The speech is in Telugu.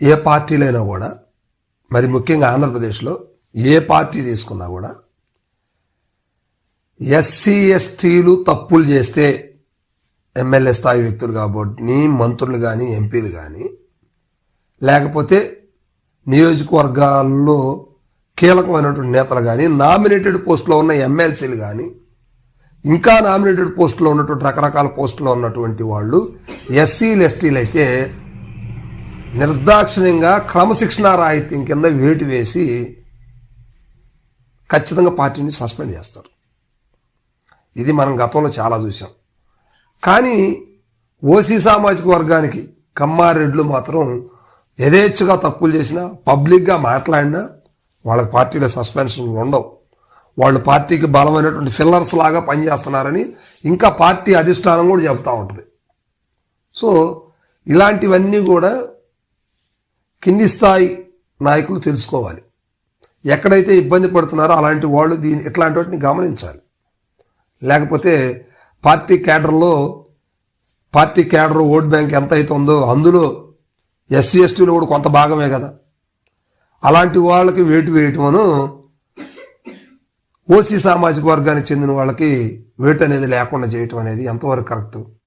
ఏ పార్టీలైనా కూడా మరి ముఖ్యంగా ఆంధ్రప్రదేశ్లో ఏ పార్టీ తీసుకున్నా కూడా ఎస్సీ ఎస్టీలు తప్పులు చేస్తే ఎమ్మెల్యే స్థాయి వ్యక్తులు కాబట్టి మంత్రులు కానీ ఎంపీలు కానీ లేకపోతే నియోజకవర్గాల్లో కీలకమైనటువంటి నేతలు కానీ నామినేటెడ్ పోస్టులో ఉన్న ఎమ్మెల్సీలు కానీ ఇంకా నామినేటెడ్ పోస్టులో ఉన్నటువంటి రకరకాల పోస్టులో ఉన్నటువంటి వాళ్ళు ఎస్సీలు ఎస్టీలు అయితే నిర్దాక్షిణ్యంగా క్రమశిక్షణ రాహిత్యం కింద వేటు వేసి ఖచ్చితంగా పార్టీని సస్పెండ్ చేస్తారు. ఇది మనం గతంలో చాలా చూసాం కానీ ఓసీ సామాజిక వర్గానికి కమ్మారెడ్లు మాత్రం యథేచ్ఛగా తప్పులు చేసినా పబ్లిక్గా మాట్లాడినా వాళ్ళ పార్టీలో సస్పెన్షన్ ఉండవు. వాళ్ళు పార్టీకి బలమైనటువంటి ఫిల్లర్స్ లాగా పనిచేస్తున్నారని ఇంకా పార్టీ అధిష్టానం కూడా చెబుతూ ఉంటుంది. సో ఇలాంటివన్నీ కూడా కింది స్థాయి నాయకులు తెలుసుకోవాలి. ఎక్కడైతే ఇబ్బంది పడుతున్నారో అలాంటి వాళ్ళు దీని ఇట్లాంటి వాటిని గమనించాలి. లేకపోతే పార్టీ క్యాడర్లో పార్టీ క్యాడర్ ఓట్ బ్యాంక్ ఎంత అయితే ఉందో అందులో ఎస్సీ ఎస్టీలో కూడా కొంత భాగమే కదా. అలాంటి వాళ్ళకి వేటు వేయటమను ఓసీ సామాజిక వర్గానికి చెందిన వాళ్ళకి వేటు అనేది లేకుండా చేయటం అనేది ఎంతవరకు కరెక్ట్?